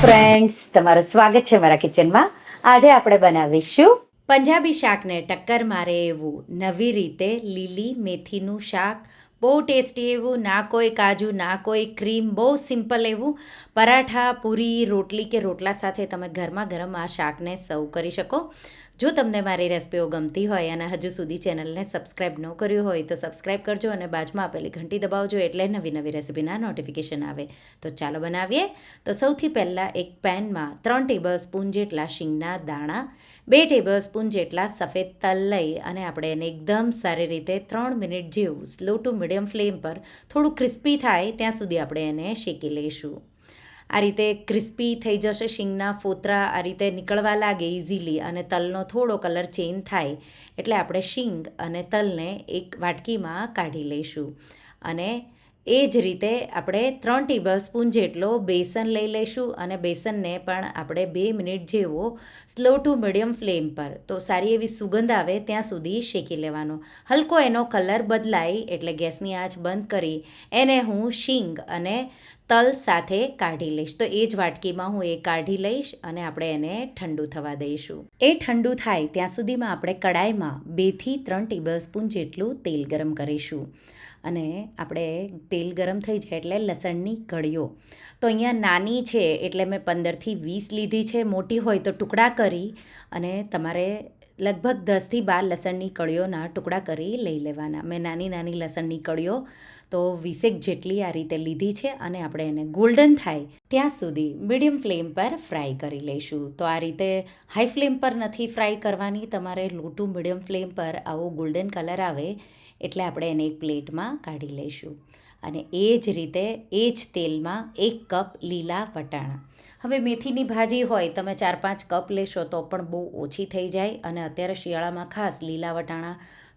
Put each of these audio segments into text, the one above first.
Friends તમારું સ્વાગત છે મારા કિચનમાં આજે આપણે બનાવીશું પંજાબી શાકને ટક્કર મારે એવું નવી રીતે લીલી મેથીનું શાક બહુ ટેસ્ટી એવું, ના કોઈ કાજુ, ના કોઈ ક્રીમ, બહુ સિમ્પલ એવું. પરાઠા, પૂરી, રોટલી કે રોટલા સાથે તમે ઘરમાં ગરમ આ શાકને સર્વ કરી શકો. જો તમને મારી રેસિપીઓ ગમતી હોય અને હજુ સુધી ચેનલને સબસ્ક્રાઈબ ન કર્યું હોય તો સબસ્ક્રાઈબ કરજો અને બાજુમાં આપેલી ઘંટી દબાવજો એટલે નવી નવી રેસિપીના નોટિફિકેશન આવે. તો ચાલો બનાવીએ. તો સૌથી પહેલાં એક પેનમાં ત્રણ ટેબલ સ્પૂન જેટલા શીંગના દાણા, બે ટેબલ સ્પૂન જેટલા સફેદ તલ લઈ અને આપણે એને એકદમ સારી રીતે ત્રણ મિનિટ જેવું સ્લો ટુ મીડિયમ ફ્લેમ પર થોડું ક્રિસ્પી થાય ત્યાં સુધી આપણે એને શેકી લઈશું. આ રીતે ક્રિસ્પી થઈ જશે શીંગના ફોતરા, આ રીતે નીકળવા લાગે ઇઝીલી અને તલનો થોડો કલર ચેન્જ થાય એટલે આપણે શીંગ અને તલને એક વાટકીમાં કાઢી લઈશું. અને એ જ રીતે આપણે ત્રણ ટેબલ સ્પૂન જેટલો બેસન લઈ લઈશું અને બેસનને પણ આપણે બે મિનિટ જેવો સ્લો ટુ મીડિયમ ફ્લેમ પર. તો સારી એવી સુગંધ આવે ત્યાં સુધી શેકી લેવાનો. હલકો એનો કલર બદલાય એટલે ગેસની આંચ બંધ કરી. એને હું શીંગ અને તલ સાથે કાઢી લઈશ. તો એ જ વાટકીમાં હું એ કાઢી લઈશ અને આપણે એને ઠંડુ થવા દઈશું. એ ઠંડુ થાય ત્યાં સુધીમાં આપણે કડાઈમાં બેથી ત્રણ ટેબલ સ્પૂન જેટલું તેલ ગરમ કરીશું. અને આપણે તેલ ગરમ થઈ જાય એટલે લસણની કળીઓ. તો અહીંયા નાની છે એટલે મેં પંદરથી વીસ લીધી છે, મોટી હોય તો ટુકડા કરી અને તમારે લગભગ દસથી બાર લસણની કળીઓના ટુકડા કરી લઈ લેવાના. મેં નાની નાની લસણની કળીઓ તો વીસેક જેટલી આ રીતે લીધી છે અને આપણે એને ગોલ્ડન થાય ત્યાં સુધી મીડિયમ ફ્લેમ પર ફ્રાય કરી લઈશું. તો આ રીતે હાઈ ફ્લેમ પર નથી ફ્રાય કરવાની. તમારે લોટું મીડિયમ ફ્લેમ પર આવો ગોલ્ડન કલર આવે એટલે આપણે એને એક પ્લેટમાં કાઢી લઈશું. અને એ જ રીતે એ જ તેલમાં એક કપ લીલા વટાણા. હવે મેથીની ભાજી હોય, તમે ચાર પાંચ કપ લેશો તો પણ બહુ ઓછી થઈ જાય અને અત્યારે શિયાળામાં ખાસ લીલા વટાણા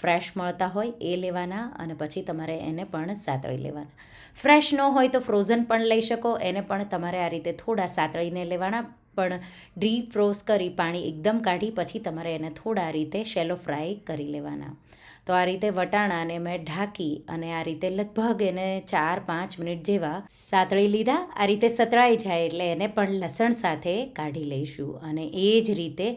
ફ્રેશ મળતા હોય એ લેવાના અને પછી તમારે એને પણ સાતળી લેવાના. ફ્રેશ ન હોય તો ફ્રોઝન પણ લઈ શકો, એને પણ તમારે આ રીતે થોડા સાતળીને લેવાના. પણ ડી ફ્રોઝ કરી પાણી એકદમ કાઢી પછી તમારે એને થોડા રીતે શેલો ફ્રાય કરી લેવાના. તો આ રીતે વટાણાને મેં ઢાંકી અને આ રીતે લગભગ એને ચાર પાંચ મિનિટ જેવા સાતળી લીધા. આ રીતે સતળાઈ જાય એટલે એને પણ લસણ સાથે કાઢી લઈશું અને એ જ રીતે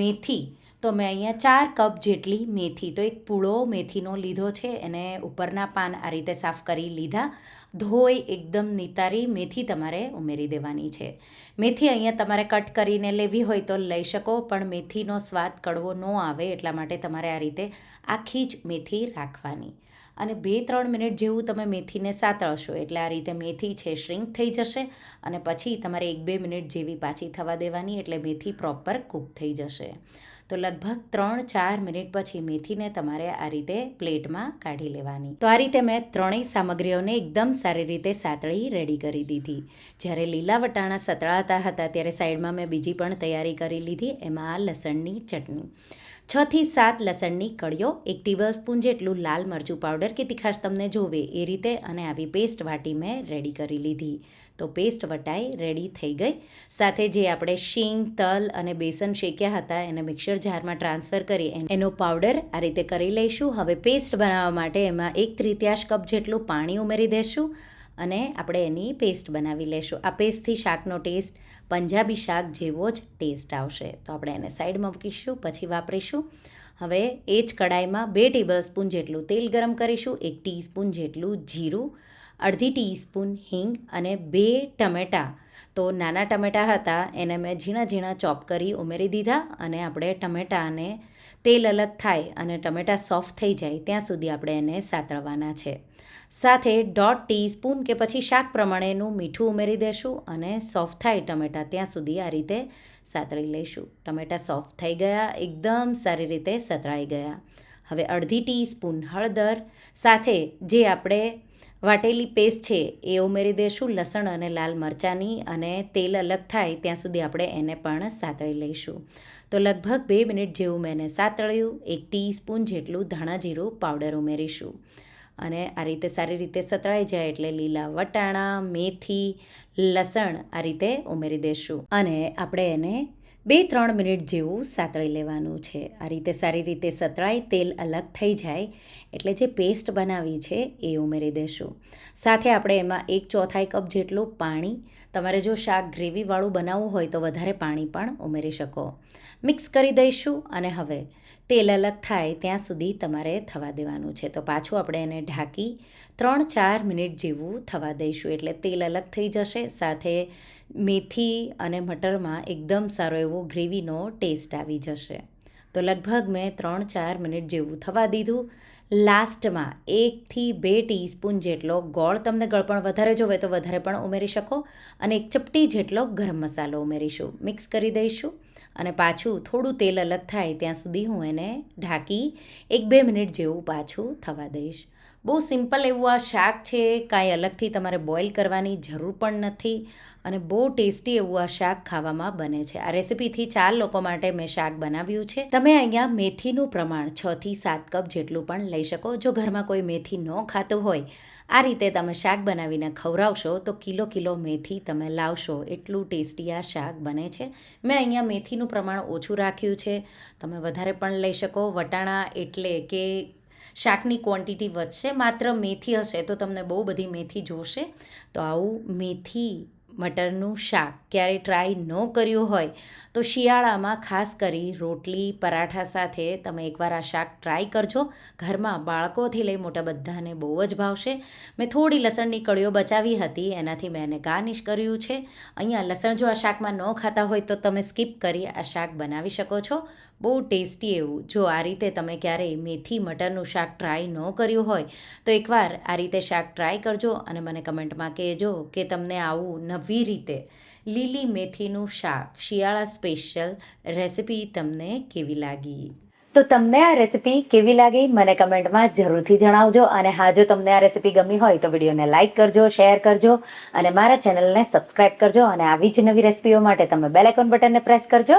મેથી. તો મેં અહીંયા ચાર કપ જેટલી મેથી, તો એક પૂળો મેથીનો લીધો છે. એને ઉપરના પાન આ રીતે સાફ કરી લીધા. ધોઈ એકદમ નિતારી મેથી તમારે ઉમેરી દેવાની છે. મેથી અહીંયા તમારે કટ કરીને લેવી હોય તો લઈ શકો, પણ મેથીનો સ્વાદ કડવો ન આવે એટલા માટે તમારે આ રીતે આખી જ મેથી રાખવાની. અને બે ત્રણ મિનિટ જેવું તમે મેથીને સાતળશો એટલે આ રીતે મેથી છે શ્રિંક થઈ જશે અને પછી તમારે એક બે મિનિટ જેવી પાછી થવા દેવાની એટલે મેથી પ્રોપર કૂક થઈ જશે. તો લગભગ ત્રણ ચાર મિનિટ પછી મેથીને તમારે આ રીતે પ્લેટમાં કાઢી લેવાની. તો આ રીતે મેં ત્રણેય સામગ્રીઓને એકદમ સારી રીતે સાતળી રેડી કરી દીધી. જ્યારે લીલા વટાણા સતળાતા હતા, ત્યારે સાઈડમાં મેં બીજી પણ તૈયારી કરી લીધી, એમાં લસણની ચટણી. છથી સાત લસણની કળીઓ, એક ટેબલ સ્પૂન જેટલું લાલ મરચું પાવડર કે તીખાશ તમને જોવે એ રીતે અને આવી પેસ્ટ વાટી મેં રેડી કરી લીધી. તો પેસ્ટ વટાઈ રેડી થઈ ગઈ. સાથે જે આપણે શીંગ, તલ અને બેસન શેક્યા હતા એને મિક્સર જારમાં ટ્રાન્સફર કરી એનો પાવડર આ રીતે કરી લઈશું. હવે પેસ્ટ બનાવવા માટે એમાં એક ત્રિત્યાશ કપ જેટલું પાણી ઉમેરી દઈશું અને આપણે એની પેસ્ટ બનાવી લેશું. આ પેસ્ટથી શાકનો ટેસ્ટ પંજાબી શાક જેવો જ ટેસ્ટ આવશે. તો આપણે એને સાઈડમાં મૂકીશું, પછી વાપરીશું. હવે એ જ કડાઈમાં બે ટેબલસ્પૂન જેટલું તેલ ગરમ કરીશું, એક ટીસ્પૂન જેટલું જીરું, અડધી ટીસ્પૂન હિંગ અને બે ટમેટાં. તો નાના ટમેટાં હતા, એને મેં ઝીણા ઝીણા ચોપ કરી ઉમેરી દીધા અને આપણે ટમેટાને તેલ અલગ થાય અને ટમેટાં સોફ્ટ થઈ જાય, ત્યાં સુધી આપણે એને સાતળવાના છે. સાથે દોઢ ટીસ્પૂન કે પછી શાક પ્રમાણેનું મીઠું ઉમેરી દેશું અને સોફ્ટ થાય ટમેટાં ત્યાં સુધી આ રીતે સાતળી લઈશું. ટમેટાં સોફ્ટ થઈ ગયા, એકદમ સારી રીતે સતરાઈ ગયા. હવે અડધી ટીસ્પૂન હળદર, સાથે જે આપણે વાટેલી પેસ્ટ છે એ ઉમેરી દઈશું લસણ અને લાલ મરચાંની અને તેલ અલગ થાય ત્યાં સુધી આપણે એને પણ સાતળી લઈશું. તો લગભગ બે મિનિટ જેવું મેં એને સાતળ્યું, એક ટીસ્પૂન જેટલું ધાણા જીરું પાવડર ઉમેરીશું. અને આ રીતે સારી રીતે સતળાઈ જાય એટલે લીલા વટાણા, મેથી, લસણ આ રીતે ઉમેરી દઈશું અને આપણે એને બે ત્રણ મિનિટ જેવું સાતળી લેવાનું છે. આ રીતે સારી રીતે સતળાય તેલ અલગ થઈ જાય એટલે જે પેસ્ટ બનાવી છે એ ઉમેરી દેશું. સાથે આપણે એમાં એક ચોથાઈ કપ જેટલું પાણી, તમારે જો શાક ગ્રેવીવાળું બનાવવું હોય તો વધારે પાણી પણ ઉમેરી શકો. મિક્સ કરી દઈશું અને હવે તેલ અલગ થાય ત્યાં સુધી તમારે થવા દેવાનું છે. તો પાછું આપણે એને ઢાંકી ત્રણ ચાર મિનિટ જેવું થવા દઈશું એટલે તેલ અલગ થઈ જશે. સાથે મેથી અને મટરમાં એકદમ સારો એવો ગ્રેવીનો ટેસ્ટ આવી જશે. તો લગભગ મેં ત્રણ ચાર મિનિટ જેવું થવા દીધું. લાસ્ટમાં એકથી બે ટીસ્પૂન જેટલો ગોળ તમને ગળપણ વધારે જોવે તો વધારે પણ ઉમેરી શકો અને એક ચપટી જેટલો ગરમ મસાલો ઉમેરીશું. મિક્સ કરી દઈશું અને પાછું થોડું તેલ અલગ થાય ત્યાં સુધી હું એને ઢાંકી એક બે મિનિટ જેવું પાછું થવા દઈશ. બહુ સિમ્પલ એવું આ શાક છે, કાંઈ અલગથી તમારે બોઇલ કરવાની જરૂર પણ નથી અને બહુ ટેસ્ટી એવું આ શાક ખાવામાં બને છે. આ રેસીપીથી ચાર લોકો માટે મેં શાક બનાવ્યું છે. તમે અહીંયા મેથીનું પ્રમાણ છથી સાત કપ જેટલું પણ લઈ શકો. જો ઘરમાં કોઈ મેથી ન ખાતું હોય, આ રીતે તમે શાક બનાવીને ખવડાવશો તો કિલો કિલો મેથી તમે લાવશો. એટલું ટેસ્ટી આ શાક બને છે. મેં અહીંયા મેથીનું પ્રમાણ ઓછું રાખ્યું છે. તમે વધારે પણ લઈ શકો. વટાણા એટલે કે શાકની ક્વોન્ટિટી વધશે, માત્ર મેથી હશે તો તમને બહુ બધી મેથી જોશે. તો આવું મેથી મટરનું શાક ક્યારેય ટ્રાય ન કર્યું હોય, તો શિયાળામાં ખાસ કરી રોટલી, પરાઠા સાથે તમે એકવાર આ શાક ટ્રાય કરજો. ઘરમાં બાળકોથી લઈ મોટા બધાને બહુ જ ભાવશે. મેં થોડી લસણની કળીઓ બચાવી હતી, એનાથી મેં એને ગાર્નિશ કર્યું છે. અહીંયા લસણ જો આ શાકમાં ન ખાતા હોય તો તમે સ્કીપ કરી આ શાક બનાવી શકો છો. બહુ ટેસ્ટી એવું. જો આ રીતે તમે ક્યારેય મેથી મટરનું શાક ટ્રાય ન કર્યું હોય, તો એકવાર આ રીતે શાક ટ્રાય કરજો અને મને કમેન્ટમાં કહેજો કે તમને આવું નવી રીતે લીલી મેથીનું શાક, શિયાળા સ્પેશિયલ રેસિપી તમને કેવી લાગી? તો તમને આ રેસિપી કેવી લાગી? મને કમેન્ટમાં જરૂરથી જણાવજો અને હા, જો તમને આ રેસિપી ગમી હોય તો વિડીયોને લાઇક કરજો શેર કરજો અને મારા ચેનલને સબસ્ક્રાઇબ કરજો અને આવી જ નવી રેસિપીઓ માટે તમે બેલ બટનને પ્રેસ કરજો.